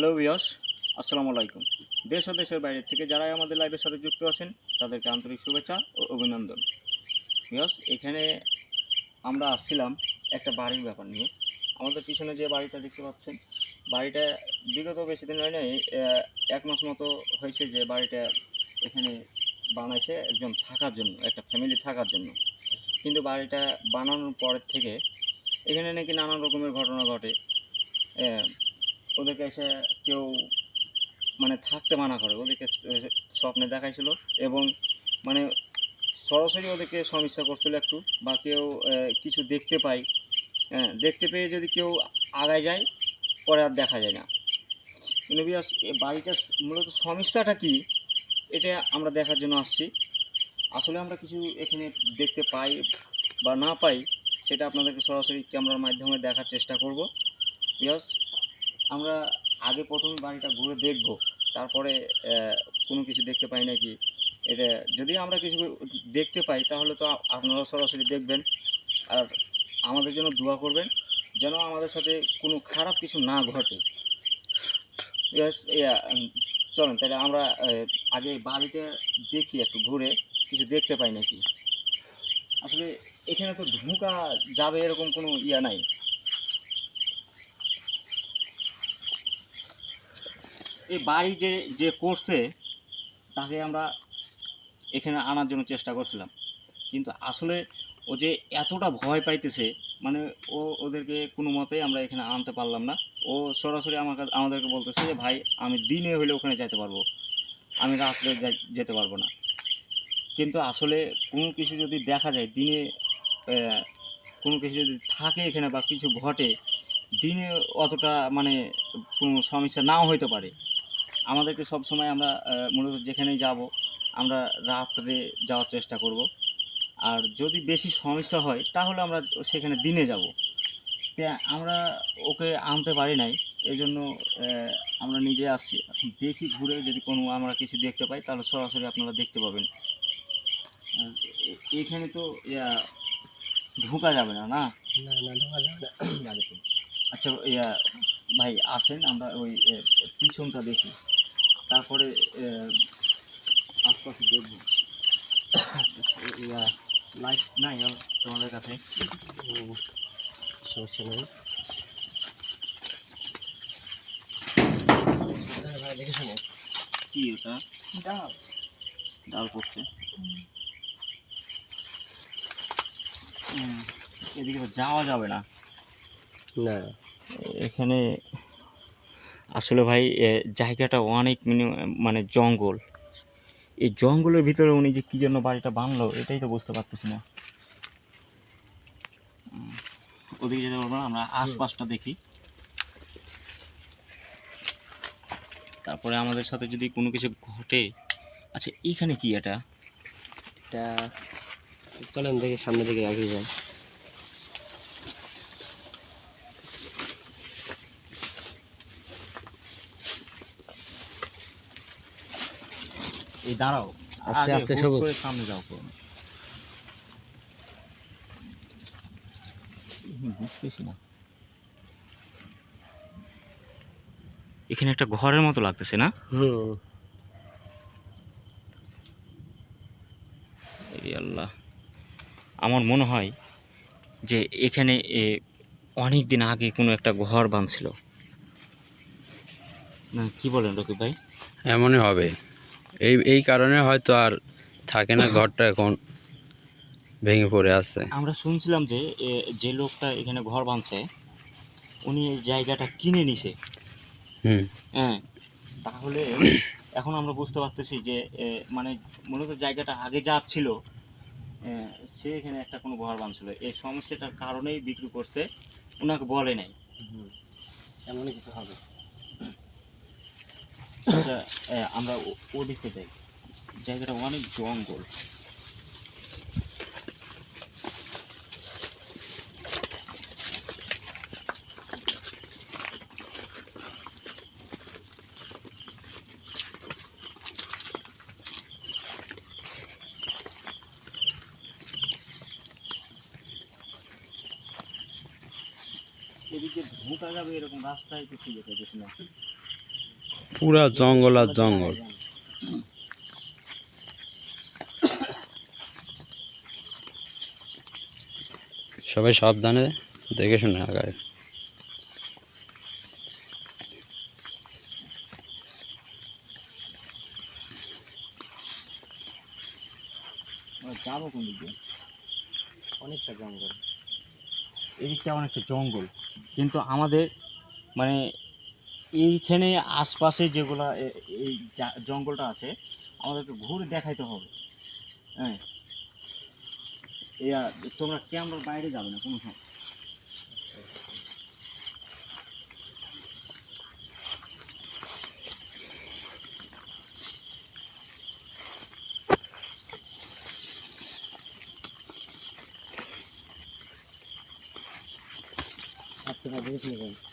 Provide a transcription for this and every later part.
Hello বিয়স আসসালামু আলাইকুম দেশ ও দেশের বাইরে থেকে যারাই আমাদের লাইভের সাথে যুক্ত আছেন, তাদেরকে আন্তরিক শুভেচ্ছা ও অভিনন্দন। বিয়স এখানে আমরা আসছিলাম একটা বাড়ির ব্যাপার নিয়ে। আমাদের পিছনে যে বাড়িটা দেখতে পাচ্ছেন, বাড়িটা বিগত বেশি দিন হয় নাই এক মাস মতো হয়েছে যে বাড়িটা এখানে বানাইছে একজন থাকার জন্য, একটা ফ্যামিলি থাকার জন্য। কিন্তু বাড়িটা বানানোর পরের থেকে এখানে নাকি নানান রকমের ঘটনা ঘটে। ওদেরকে এসে কেউ মানে থাকতে মানা করে, ওদেরকে স্বপ্নে দেখাইছিল এবং মানে সরাসরি ওদেরকে সমস্যা করছিল একটু বা কেউ কিছু দেখতে পাই হ্যাঁ দেখতে পেয়ে যদি কেউ আগায় যায়, পরে আর দেখা যায় না। এ বাড়িটার মূলত সমস্যাটা কি, এটা আমরা দেখার জন্য আসছি। আসলে আমরা কিছু এখানে দেখতে পাই বা না পাই, সেটা আপনাদেরকে সরাসরি ক্যামেরার মাধ্যমে দেখার চেষ্টা করব। বিকজ আমরা আগে প্রথমে বাড়িটা ঘুরে দেখব, তারপরে কোনো কিছু দেখতে পাই নাকি? এটা যদি আমরা কিছু দেখতে পাই, তাহলে তো আপনারা সরাসরি দেখবেন। আর আমাদের জন্য দোয়া করবেন, যেন আমাদের সাথে কোনো খারাপ কিছু না ঘটে। চলেন, তাহলে আমরা আগে বাড়িতে দেখি একটু ঘুরে, কিছু দেখতে পাই নাকি? আসলে এখানে তো ঢুকা যাবে এরকম কোনো ইয়া নাই। এই বাড়ি যে যে করছে, তাকে আমরা এখানে আনার জন্য চেষ্টা করছিলাম। কিন্তু আসলে ও যে এতটা ভয় পাইতেছে মানে ও, ওদেরকে কোনো মতেই আমরা এখানে আনতে পারলাম না। ও সরাসরি আমার আমাদেরকে বলতেছে যে, ভাই, আমি দিনে হলে ওখানে যেতে পারব। আমি রাত্রে যেতে পারব না। কিন্তু আসলে কোনো কিছু যদি দেখা যায়, দিনে কোনো কিছু যদি থাকে এখানে বা কিছু ঘটে, দিনে অতটা মানে কোনো সমস্যা নাও হইতে পারে। আমাদেরকে সব সময় আমরা মূলত যেখানেই যাব আমরা রাত্রে যাওয়ার চেষ্টা করব। আর যদি বেশি সমস্যা হয় তাহলে আমরা সেখানে দিনে যাব। আমরা ওকে আনতে পারি নাই এই জন্য আমরা নিজে আসছি। দেখি ঘুরে যদি কোনো আমরা কিছু দেখতে পাই তাহলে সরাসরি আপনারা দেখতে পাবেন। এখানে তো ইয়া ঢোকা যাবে না না? না না ঢোকা যাবে না। আচ্ছা ইয়া ভাই আসেন আমরা ওই পিছনটা দেখি। তারপরে আশপাশে দেখব। লাইট নাই তোমাদের কাছে? সমস্যা নেই। দেখে শোনো। কি ওটা ডাল। ডাল পড়ছে এদিকে তো যাওয়া যাবে না। না। এখানে আসলে ভাই জায়গাটা অনেক মিনি- জঙ্গল। এই জঙ্গলের ভিতরে উনি যে কী জন্য বাড়িটা বানলো এটাই তো বুঝতে পারতেছি না। ওদিকে যেতে পারব না আমরা আশপাশটা দেখি। তারপরে আমাদের সাথে যদি কোনো কিছু ঘটে আচ্ছা এইখানে কি এটা? এটা চলেন দেখে সামনে দিকে এগিয়ে যাই। এই দাঁড়াও। আস্তে আস্তে সবুজ। সামনে যাও। বুঝতেছি না। এখানে একটা ঘরের মতো লাগতেছে না? আল্লাহ। আমার মনে হয় যে এখানে অনেক দিন আগে কোনো একটা ঘর বাঁধছিল। না কি বলেন রকি ভাই? এমনই হবে। এই এই কারণে হয়তো আর থাকে না ঘরটা এখন ভেঙে পড়ে আছে। আমরা শুনছিলাম যে যে লোকটা এখানে ঘর বাঁধছে উনি এই জায়গাটা কিনে নিছে। হুম। হ্যাঁ তাহলে এখন আমরা বুঝতে পারতেছি যে মানে মূলত জায়গাটা আগে যা ছিল সে এখানে একটা কোনো ঘর বাঁধছিল। এই সমস্যাটার কারণেই বিক্রি করছে ওনাকে বলে নাই। এমনই কিছু হবে। আচ্ছা, আমরা ওদিকে যাই। জায়গাটা অনেক জঙ্গল। এদিকে ঢোকা যাবে এরকম রাস্তায় কিছু খুঁজে পেয়েছি না। পুরা জঙ্গল আর জঙ্গল। সবাই সাবধানে দেখে শুনে আগায়। যাব কোন দিকে অনেকটা জঙ্গল। এদিকটা অনেকটা জঙ্গল। কিন্তু আমাদের মানে এইখানে আশপাশে যেগুলা এই জঙ্গলটা আছে, আমাদেরকে ঘুরে দেখাইতে হবে। হ্যাঁ। ইয়া তোমরা ক্যামেরার বাইরে যাবে না, কোনো সময়। আপনি ভাই দেখে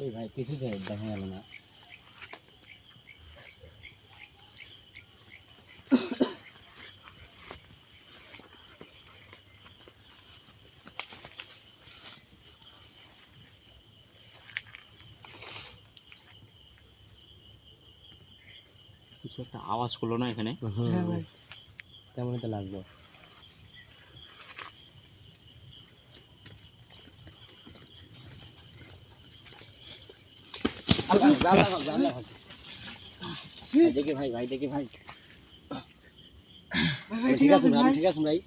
যান ভাই কিছু দেখা গেল না। কিছু একটা আওয়াজ করল না এখানে? কেমন তো লাগল দেখে ভাই ভাই দেখে ভাই। ভাই ঠিক আছে ভাই ঠিক আছে ভাই।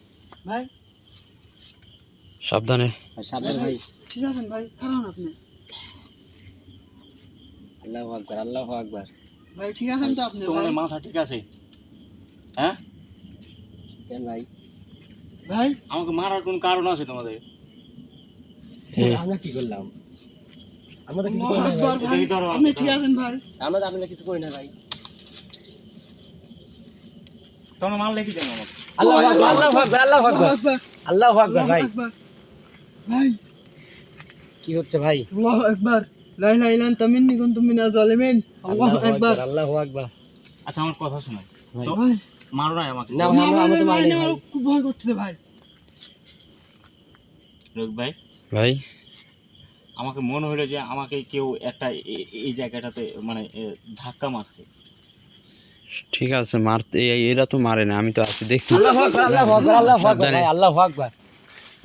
ভাই। সাবধানে। ভাই ভাই। ঠিক আছেন ভাই? খারাপ আপনি? আল্লাহ আকবার আল্লাহ আকবার। ভাই ঠিক আছেন তো আপনি ভাই? মাথা ঠিক আছে? হ্যাঁ? কেন ভাই? ভাই? আমাকে মারার কোন কারণ আছে তোমাদের? আমরা কি করলাম? আমরা কিছু করি না ভাই। আকবার ভাই এদিকে ধরো, আপনি ঠিক আছেন ভাই? আমরা তো কিছু করি না ভাই। তোমরা মারলে কি জানো আমাকে। আল্লাহ আকবার আকবার আল্লাহু আকবার। আকবার। আকবার ভাই। ভাই। কি হচ্ছে ভাই? আল্লাহু আকবার। লা ইলাহা ইল্লা আনতা মিন্নী কুনতু মিনাজ জালিমিন আল্লাহু আকবার আল্লাহ আকবার। আচ্ছা আমার কথা শোনো। ভাই। মারো না আমাকে। না ভাই আমরা আমরা তো ভাই। মারিনি খুব ভয় করতেছে ভাই। রোগ ভাই। ভাই। আমাকে মনে হলো যে আমাকে কেউ একটা এই জায়গাটাতে মানে ধাক্কা মারছে। ঠিক আছে মারতে এরা তো মারে না আমি তো আছি দেখছি। আল্লাহ আকবার আল্লাহ আকবার আল্লাহ আকবার আল্লাহ আকবার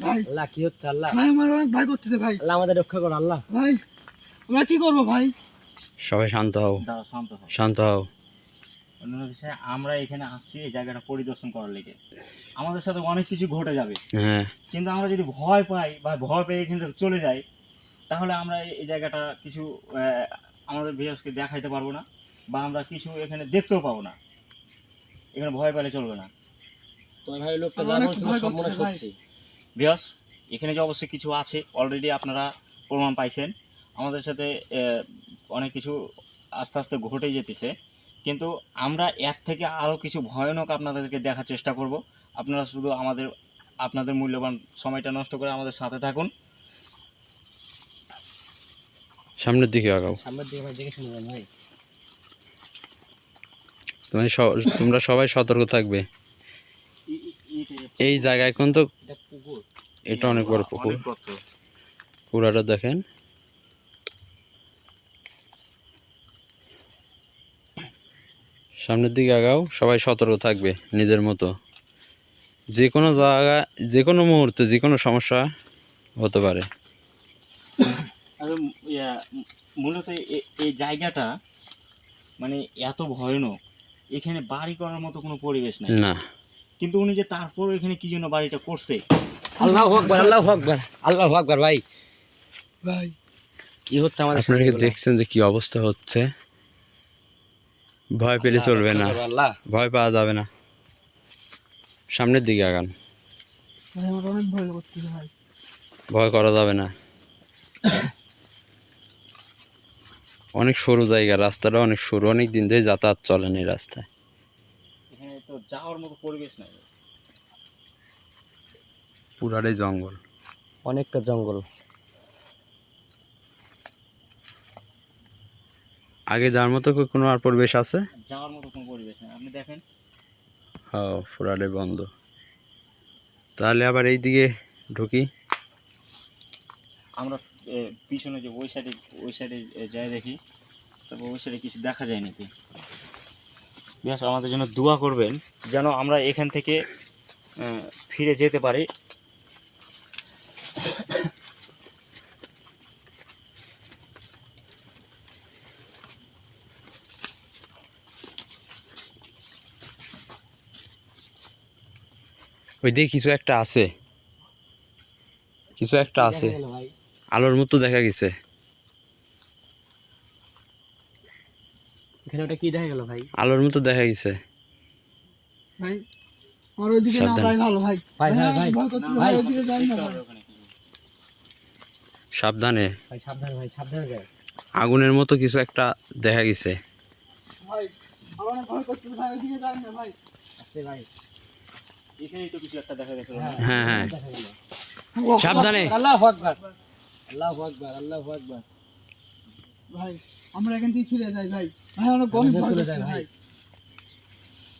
ভাই আল্লাহ কি হচ্ছে আল্লাহ। ভাই আমার অনেক ভয় করতেছে ভাই। আল্লাহ আমাদের রক্ষা করো আল্লাহ। ভাই আমরা কি করব ভাই? সবাই শান্ত হও। শান্ত হও। শান্ত হও। অন্য বিষয়ে আমরা এখানে আসছি এই জায়গাটা পরিদর্শন করার লেগে। আমাদের সাথে অনেক কিছু ঘটে যাবে। হ্যাঁ। কিন্তু আমরা যদি ভয় পাই বা ভয় পেয়ে এখান থেকে চলে যাই তাহলে আমরা এই- জায়গাটা কিছু আহ, আমাদের বিয়াসকে দেখাইতে পারব না বা আমরা কিছু এখানে দেখতেও পাবো না। এখানে ভয় পেলে চলবে না। বিয়াস এখানে যে অবশ্যই কিছু আছে অলরেডি আপনারা প্রমাণ পাইছেন। আমাদের সাথে আহ, অনেক কিছু আস্তে আস্তে ঘটে যেতেছে। কিন্তু আমরা এর থেকে আরও কিছু ভয়ানক আপনাদেরকে দেখার চেষ্টা করব। আপনারা শুধু আমাদের আপনাদের মূল্যবান সময়টা নষ্ট করে আমাদের সাথে থাকুন। সামনের দিকে আগাও। সামনের দিকে ভাই দেখে শুনে যান ভাই তুমি তোমরা সবাই সতর্ক থাকবে। এই জায়গায় কিন্তু এটা পুকুর। এটা অনেক বড় পুকুর। পুরাটা দেখেন। সামনের দিকে আগাও সবাই সতর্ক থাকবে নিজের মতো। যে কোনো জায়গা যে কোনো মুহূর্তে যে কোনো সমস্যা হতে পারে। মূলত এই জায়গাটা মানে এত ভয়ানক। এখানে বাড়ি করার মতো কোনো পরিবেশ নাই। না। কিন্তু উনি যে তারপর এখানে কি জন্য বাড়িটা করছে? আল্লাহ আকবার আল্লাহ আকবার আল্লাহ আকবার ভাই। ভাই। কি হচ্ছে আমাদের আপনারা? দেখছেন যে কি অবস্থা হচ্ছে? ভয় পেলে চলবে না। আল্লাহ। ভয় পাওয়া যাবে না। সামনের দিকে আগান। ভয় করা যাবে না। অনেক সরু জায়গা রাস্তাটা অনেক সরু অনেক দিন ধরে যাতায়াত চলেন এই রাস্তায়। এখানে তো যাওয়ার মতো পরিবেশ নাই। পুরাটাই জঙ্গল। অনেকটা জঙ্গল। আগে যার মতো কোনো আর পরিবেশ আছে? যাওয়ার মতো কোনো পরিবেশ নাই। আপনি দেখেন? হ্যাঁ পুরাটাই বন্ধ। তাহলে আবার এই দিকে ঢুকি। আমরা পিছনে যে ওই সাইডে ওই সাইডে যাই দেখি। কিছু দেখা যায় নাকি? বেশ আমাদের জন্য দোয়া করবেন যেন আমরা এখান থেকে ফিরে যেতে পারি। ওই দিকে কিছু একটা আছে। কিছু একটা আছে। দেখা আলোর মতো দেখা গেছে। এখানে ওটা কি দেখা গেল ভাই? আলোর মতো দেখা গেছে। ভাই আমার ওইদিকে না সাবধানে। যাই ভালো ভাই। ভাই, ভাই, ভাই, ভাই। ওইদিকে যাই না ভাই। সাবধানে। ভাই সাবধানে ভাই সাবধানে যায় আগুনের মতো কিছু একটা দেখা গেছে। ভাই আমার ভয় করতে ভাই ওইদিকে যাই না ভাই। আসছে ভাই এখানেই তো কিছু একটা দেখা গেছে। হ্যাঁ হ্যাঁ সাবধানে। আল্লাহু আকবার আল্লাহু আকবার আল্লাহু আকবার। ভাই আমরা এখান থেকে ফিরে যাই ভাই। ভাই চলে ভাই। ভাই।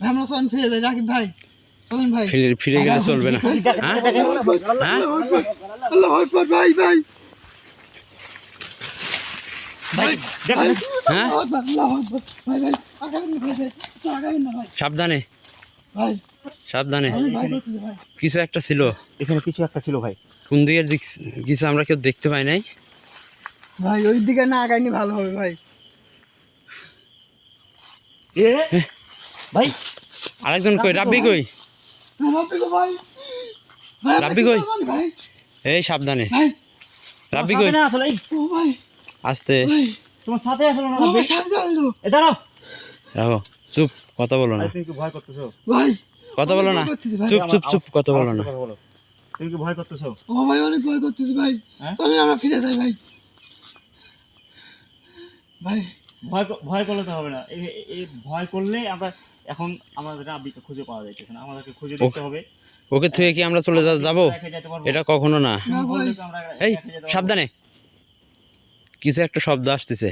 আমরা চলেন ফিরে যাই। রাকিব ভাই চলেন ভাই। ফিরে ফিরে গেলে চলবে না। হ্যাঁ? হ্যাঁ? আল্লাহ আকবার ভাই ভাই। হ্যাঁ? সাবধানে। সাবধানে। কিছু একটা ছিল। এখানে কিছু একটা ছিল ভাই। কোন দিকের দিক কিছু আমরা কেউ দেখতে পাই নাই। ভাই ওই দিকে না আগাইনি ভালো হবে ভাই। এ? ভাই। আরেকজন কই? রাব্বি কই? রাব্বি গো ভাই। ভাই রাব্বি কই? এই সাবধানে। ভাই। রাব্বি কই? না আসলে ও ভাই। আস্তে। তোমার সাথে আসলে না ভাই সাথে চলো এ দাঁড়াও। রাখো চুপ কথা বলো না। তুমি কি ভয় করতেছো? ভাই। কথা বলো না। চুপ চুপ চুপ কথা বলো না। বলো। তুমি কি ভয় করতেছো? ও ভাই অনেক ভয় করতেছি ভাই। হ্যাঁ? চলেন আমরা ফিরে যাই ভাই। ভাই ভয় ভয় করলে তো হবে না। এই ভয় করলে আমরা এখন আমাদের আব্বিকে খুঁজে পাওয়া যাইতেছে না আমাদেরকে খুঁজে দেখতে হবে। ওকে থুয়ে কি আমরা চলে যাব? এটা কখনো না। এই। সাবধানে। কিছু একটা শব্দ আসতেছে।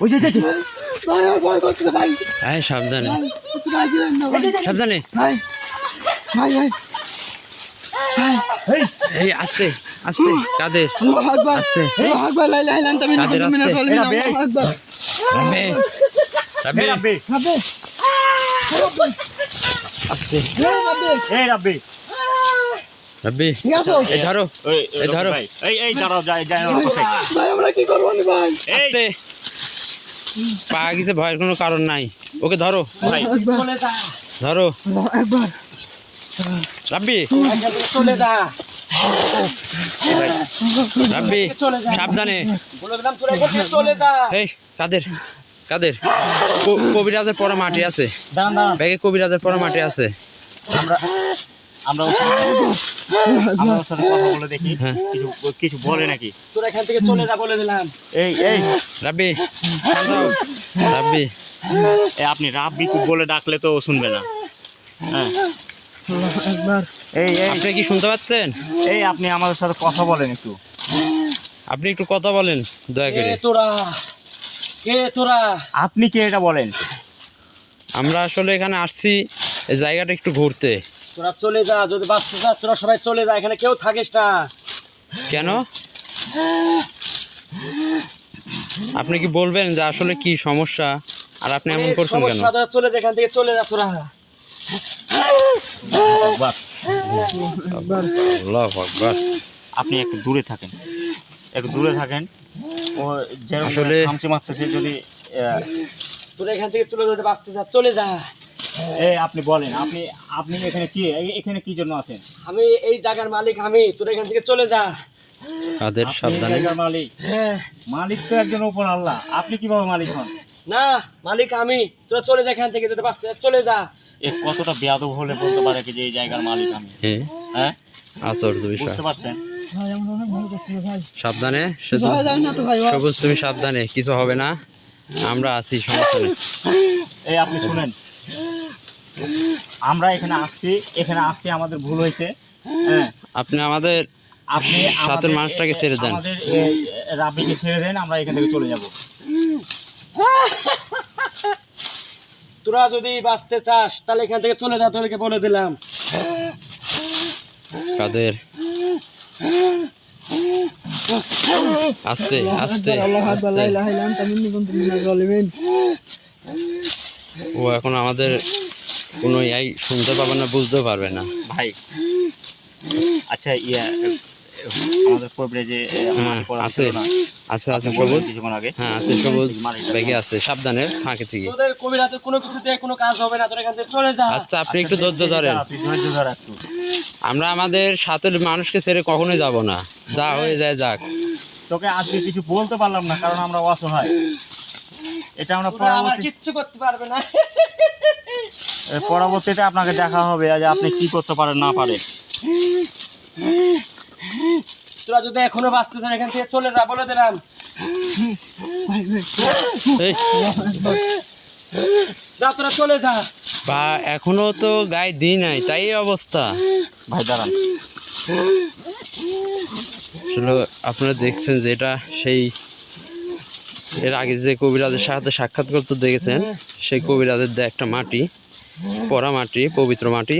ওই যে। ভাই সাবধানে সাবধানে। ভাই ভাই। ভাই ভাই এই আস্তে আস্তে। কাদের? আস্তে। আকবার লা ইলাহা ইল্লা আনতা কাদের মিনাল আস্তে? জালিমিন এরা বে- আল্লাহু আকবার। রাব্বি। রাব্বি। এই রাব্বি। আস্তে। এই রাব্বি। রাব্বি। এই ধরো। এই ধরো। এই এই দাঁড়াও যাই যাই ভাই আমরা কি করব নি ভাই? আস্তে। পা গেছে ভয়ের কোনো কারণ নাই। ওকে ধরো। ভাই ধরো। রাব্বি। চলে যা। রাব্বি সাবধানে। চলে যা এই কাদের কাদের? কবিরাজের পরা মাটি আছে ব্যাগে কবিরাজের পরা মাটি আছে। আমরা আমরা আমরা ওর সাথে কথা বলে দেখি। হ্যাঁ। কিছু কিছু বলে নাকি? তোরা এখান থেকে চলে যা বলে দিলাম। এই এই। রাব্বি শান্ত রাব্বি। এই আপনি রাব্বি বলে ডাকলে তো শুনবে না। হ্যাঁ। আকবার এই আপনি কি শুনতে পাচ্ছেন? এই আপনি আমাদের সাথে কথা বলেন একটু। আপনি একটু কথা বলেন দয়া করে। তোরা? কে তোরা? আপনি কে এটা বলেন? আমরা আসলে এখানে আসছি এই জায়গাটা একটু ঘুরতে। তোরা চলে যা যদি বাঁচতে যা তোরা সবাই চলে যা এখানে কেউ থাকিস না। কেন? আপনি কি বলবেন যে আসলে কি সমস্যা? আর আপনি এমন করছেন কেন? সমস্যা চলে যা এখান থেকে চলে যা তোরা। আপনি একটু দূরে থাকেন। একটু দূরে থাকেন। ও যেরকম আসলে- খামচি মারতেছে যদি তোরা এখান থেকে চলে যদি বাঁচতে যা চলে যা। এই আপনি বলেন আপনি আপনি এখানে কি এখানে কি জন্য আছেন? আমি এই জায়গার মালিক আমি তোরা এখান থেকে চলে যা। এই সাবধানে। জায়গার মালিক। হ্যাঁ। মালিক তো একজন উপর আল্লাহ। আপনি কীভাবে মালিক হন? না মালিক আমি তোরা চলে যা এখান থেকে যদি বাঁচতে যা চলে যা। এ কতটা বেয়াদব হলে বলতে পারে যে এই জায়গার মালিক আমি? হ্যাঁ? আশ্চর্য বিষয়। বুঝতে পারছেন? সাবধানে? সবুজ তুমি সাবধানে কিছু হবে না। আমরা আছি সমস্যা নেই। এই আপনি শুনেন আমরা এখানে আসছি এখানে আসছি আমাদের ভুল হয়েছে হ্যাঁ। আপনি আমাদের আপনি সাথের মানুষটাকে ছেড়ে দেন। আমাদের এই রাব্বিকে ছেড়ে দেন আমরা এখান থেকে চলে যাব। তোরা যদি বাঁচতে চাস তাহলে এখান থেকে চলে যা তোদেরকে বলে দিলাম। কাদের? আস্তে আস্তে। ও এখন আমাদের কোনো ইয়াই শুনতে পারবে না বুঝতে পারবে না। ভাই আচ্ছা ইয়া আমাদের পূর্বে যে হ্যাঁ মাটি পড়া আছে। না, আছে আছে সবুজ। হ্যাঁ আছে সবুজ ব্যাগে আছে সাবধানে ফাঁকে থেকে। তোদের কোনো কিছুতে কোনো কাজ হবে না তোরা এখান থেকে চলে যা। আচ্ছা আপনি একটু ধৈর্য ধরেন। ধৈর্য ধর একটু। আমরা আমাদের সাথের মানুষকে ছেড়ে কখনোই যাব না। যা হয়ে যায় যাক। তোকে আজকে কিছু বলতে পারলাম না কারণ আমরা অসহায় এটা আমরা পরবর্তী কিচ্ছু করতে পারবে না। পরবর্তীতে আপনাকে দেখা হবে যে আপনি কি করতে পারেন না পারে তোরা যদি এখনও বাঁচতে চান এখান থেকে চলে যা বলে দিলাম। এই। যা তোরা চলে যা। বা এখনও তো গায়ে দিই নাই তাই অবস্থা। ভাই দাঁড়ান। আসলে আপনারা দেখছেন যে এটা সেই এর আগে যে কবিরাজের সাথে সাক্ষাৎ করতে দেখেছেন সেই কবিরাজের দেয়া একটা মাটি পরা মাটি পবিত্র মাটি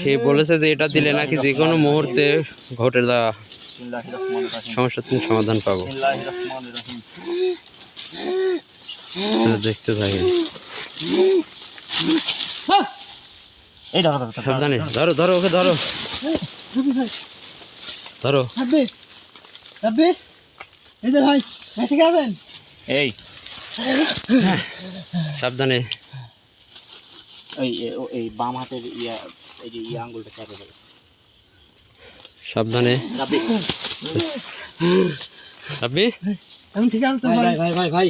সে বলেছে যে এটা দিলে নাকি যে কোনো মুহূর্তে ঘটে দেওয়া বিসমিল্লাহির রহমানির রহিম। সমস্যার তুমি সমাধান পাবো। দেখতে থাকি। ধরো ধরো, ধরো, সাবধানে। ধরো ধরো ওকে ধরো। ধরো। রাব্বি, রাব্বি, এই ভাই এই। সাবধানে। এই এই বাম হাতের ইয়া এই যে আঙ্গুলটা চাপে দেবে সাবধানে। রাব্বি, আপনি আমি ঠিক আছে ভাই ভাই। ভাই ভাই ভাই।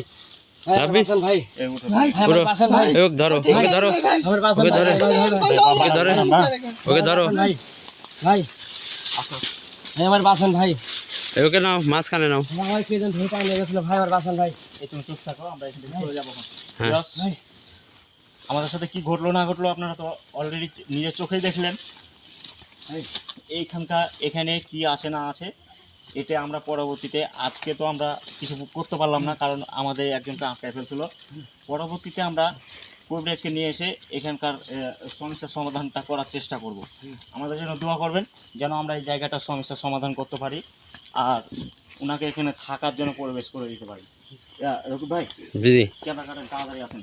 ভাই রাব্বি? ভাই। এই উঠো। ভাই। পুরো আমার বাঁচান ওকে ধরো। ওকে ধরো ওকে ভাই ধরে। ভাই, ভাই, ভাই, ওকে ধরো। ভাই ভাই। ভাই আমার বাঁচান ভাই। ওকে নাও মাঝখানে নাও। ভাই কে যেন ধরে পানি গেছিল ভাই আমার বাঁচান ভাই। এই তুমি চুপ থাকো আমরা এখান থেকে চলে যাব। হ্যাঁ। আমাদের সাথে কি ঘটলো না ঘটলো আপনারা তো অলরেডি নিজের চোখেই দেখলেন। এইখানকার এখানে কি আছে না আছে এতে আমরা পরবর্তীতে আজকে তো আমরা কিছু করতে পারলাম না কারণ আমাদের একজনকে আটকায় ফেলছিল। পরবর্তীতে আমরা কবিরাজকে নিয়ে এসে এখানকার সমস্যার সমাধানটা করার চেষ্টা করব। আমাদের জন্য দোয়া করবেন যেন আমরা এই জায়গাটার সমস্যার সমাধান করতে পারি আর ওনাকে এখানে থাকার জন্য পরিবেশ করে দিতে পারি। রকিব ভাই কাটেন তাড়াতাড়ি আসেন।